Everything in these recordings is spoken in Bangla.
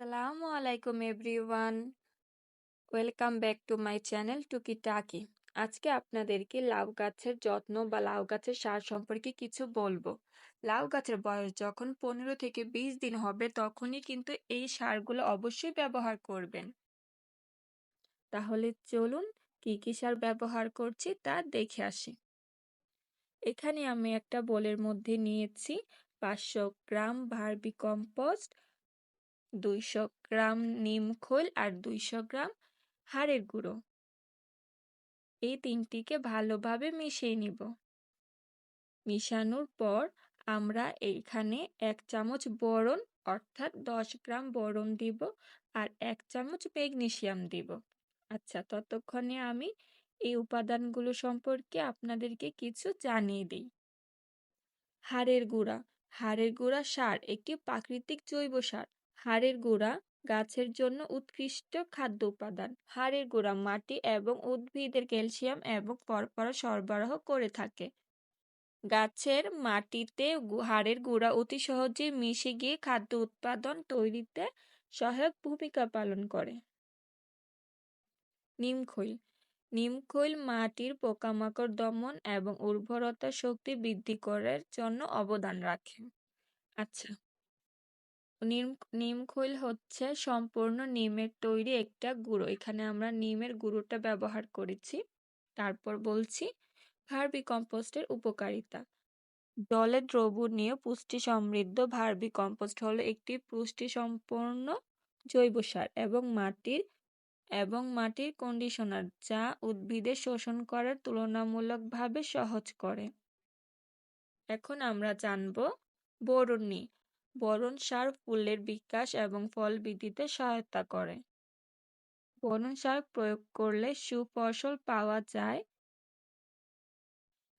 আসসালামু আলাইকুম everyone. Welcome back to my channel Tuki Taki. আজকে আপনাদেরকে লাউ গাছের যত্ন বা লাউ গাছের সার সম্পর্কে কিছু বলব। লাউ গাছের বয়স যখন পনেরো থেকে বিশ দিন হবে তখনই কিন্তু এই সারগুলো অবশ্যই ব্যবহার করবেন। তাহলে চলুন কি কি সার ব্যবহার করছি তা দেখে আসি। এখানে আমি একটা বোলের মধ্যে নিয়েছি পাঁচশো গ্রাম ভার্মি কম্পোস্ট দুইশো গ্রাম নিম খোল আর দুইশো গ্রাম হাড়ের গুঁড়ো। এই তিনটিকে ভালোভাবে মিশিয়ে নিব। মিশানোর পর আমরা এইখানে এক চামচ বোরন, অর্থাৎ দশ গ্রাম বোরন দিব আর এক চামচ ম্যাগনেসিয়াম দিব। আচ্ছা ততক্ষণে আমি এই উপাদানগুলো সম্পর্কে আপনাদেরকে কিছু জানিয়ে দিই। হাড়ের গুঁড়া। হাড়ের গুঁড়া সার একটি প্রাকৃতিক জৈব সার। হাড়ের গুঁড়া গাছের জন্য উৎকৃষ্ট খাদ্য উপাদান। হাড়ের গুঁড়া মাটি এবং উদ্ভিদের ক্যালসিয়াম এবং ফসফরাস সরবরাহ করে থাকে। গাছের মাটিতে হাড়ের গুঁড়া অতি সহজে মিশে গিয়ে খাদ্য উৎপাদন তৈরিতে সহায়ক ভূমিকা পালন করে। নিমখৈল। নিমখৈল মাটির পোকামাকড় দমন এবং উর্বরতা শক্তি বৃদ্ধি করার জন্য অবদান রাখে। আচ্ছা। নিম নিমখৈল হচ্ছে সম্পূর্ণ নিমের তৈরি একটা গুঁড়ো। এখানে আমরা নিমের গুঁড়োটা ব্যবহার করেছি। তারপর বলছি ভার্বি কম্পোস্টের উপকারিতা। জলে দ্রবণীয় পুষ্টি সমৃদ্ধ ভার্বি কম্পোস্ট হলো একটি পুষ্টি সম্পন্ন জৈব সার এবং মাটির এবং মাটির কন্ডিশনার যা উদ্ভিদের শোষণ করার তুলনামূলকভাবে সহজ করে। এখন আমরা জানব নিয়ে। বোরন সার ফুলের বিকাশ এবং ফল বৃদ্ধিতে সহায়তা করে। বোরন সার প্রয়োগ করলে সুফসল পাওয়া যায়।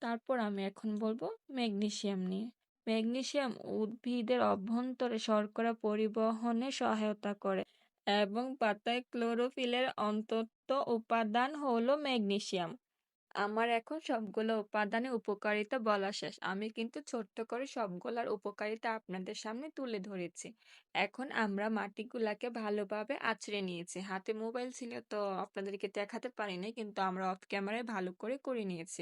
তারপর আমি এখন বলব ম্যাগনেসিয়াম নিয়ে। ম্যাগনেসিয়াম উদ্ভিদের অভ্যন্তরে শর্করা পরিবহনে সহায়তা করে এবং পাতায় ক্লোরোফিলের অন্তত উপাদান হলো ম্যাগনেসিয়াম। আমার এখন সবগুলো উপাদানের উপকারিতা বলা শেষ। আমি কিন্তু ছোট্ট করে সবগুলোর উপকারিতা আপনাদের সামনে তুলে ধরেছি। এখন আমরা মাটিগুলাকে ভালোভাবে আছড়ে নিয়েছি। হাতে মোবাইল ছিল তো আপনাদেরকে দেখাতে পারিনি, কিন্তু আমরা অফ ক্যামেরায় ভালো করে করে নিয়েছি।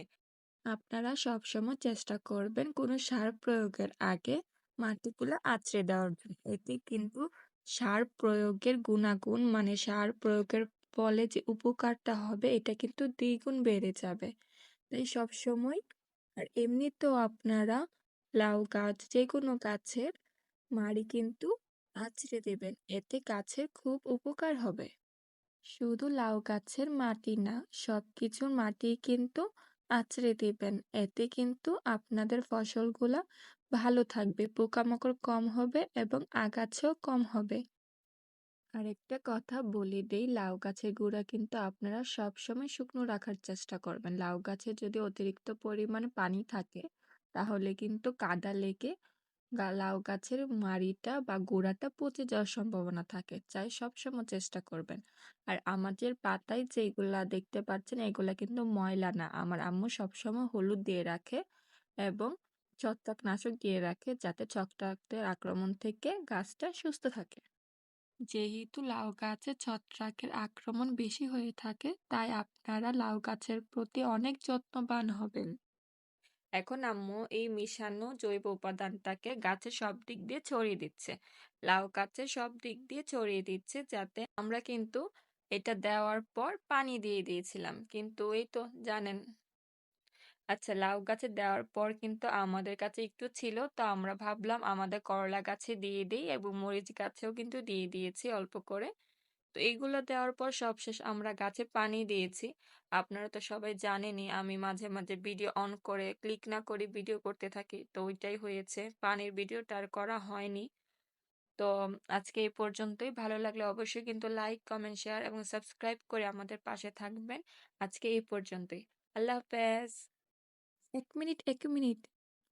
আপনারা সবসময় চেষ্টা করবেন কোনো সার প্রয়োগের আগে মাটিগুলো আঁচড়ে দেওয়ার জন্য। এতে কিন্তু সার প্রয়োগের গুণাগুণ মানে সার প্রয়োগের ফলে যে উপকারটা হবে, এটা কিন্তু দ্বিগুণ বেড়ে যাবে। তাই সবসময়, আর এমনিতেও আপনারা লাউ গাছ যে কোনো গাছের মাড়ি কিন্তু আঁচড়ে দেবেন, এতে গাছের খুব উপকার হবে। শুধু লাউ গাছের মাটি না সব কিছুর মাটি কিন্তু আঁচড়ে দেবেন, এতে কিন্তু আপনাদের ফসলগুলা ভালো থাকবে, পোকামাকড় কম হবে এবং আগাছাও কম হবে। আরেকটা কথা বলে দেই, লাউ গাছের গুঁড়া কিন্তু আপনারা সবসময় শুকনো রাখার চেষ্টা করবেন। লাউ গাছে যদি অতিরিক্ত পরিমাণে পানি থাকে, তাহলে কিন্তু কাদা লেগে লাউ গাছের মাড়িটা বা গোড়াটা পচে যাওয়ার সম্ভাবনা থাকে চাই সবসময় চেষ্টা করবেন। আর আমাদের পাতায় যেগুলা দেখতে পাচ্ছেন, এগুলা কিন্তু ময়লা না। আমার আম্মু সবসময় হলুদ দিয়ে রাখে এবং ছত্রাকনাশক দিয়ে রাখে, যাতে ছত্রাকদের আক্রমণ থেকে গাছটা সুস্থ থাকে। যেহেতু লাউ গাছে ছত্রাকের আক্রমণ বেশি হয়ে থাকে, তাই আপনারা লাউ গাছের প্রতি অনেক যত্নবান হবেন। এখন আম্মু এই মিশানো জৈব উপাদানটাকে গাছের সব দিক দিয়ে ছড়িয়ে দিচ্ছে। লাউ গাছের সব দিক দিয়ে ছড়িয়ে দিচ্ছে যাতে আমরা কিন্তু এটা দেওয়ার পর পানি দিয়ে দিয়েছিলাম। কিন্তু এই তো জানেন আচ্ছা লাউ গাছে দেওয়ার পর কিন্তু আমাদের কাছে একটু ছিল। তো আমরা ভাবলাম আমাদের করলা গাছে দিয়ে দিই এবং মরিচ গাছেও কিন্তু দিয়ে দিয়েছি অল্প করে। তো এইগুলো দেওয়ার পর সবশেষ আমরা গাছে পানি দিয়েছি। আপনারা তো সবাই জানেনই, আমি মাঝে মাঝে ভিডিও অন করে ক্লিক না করে ভিডিও করতে থাকি। তো ওইটাই হয়েছে, পানির ভিডিওটা আর করা হয়নি। তো আজকে এই পর্যন্তই। ভালো লাগলে অবশ্যই কিন্তু লাইক, কমেন্ট, শেয়ার এবং সাবস্ক্রাইব করে আমাদের পাশে থাকবেন। আজকে এই পর্যন্তই। আল্লাহ হাফেজ। এক মিনিট এক মিনিট।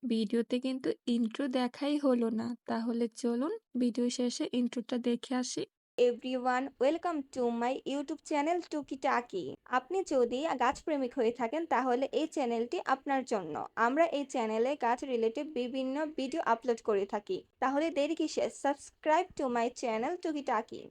ভিডিওতে কিন্তু ইন্ট্রো দেখাই হলো না। তাহলে চলুন ভিডিও শেষে ইন্ট্রোটা দেখে আসি। Everyone welcome to my YouTube channel Tuki Taki আপনি যদি গাছপ্রেমিক হয়ে থাকেন, তাহলে এই চ্যানেলটি আপনার জন্য। আমরা এই চ্যানেলে গাছ রিলেটেড বিভিন্ন ভিডিও আপলোড করে থাকি। তাহলে দেরি কিসে subscribe to my channel Tuki টাকি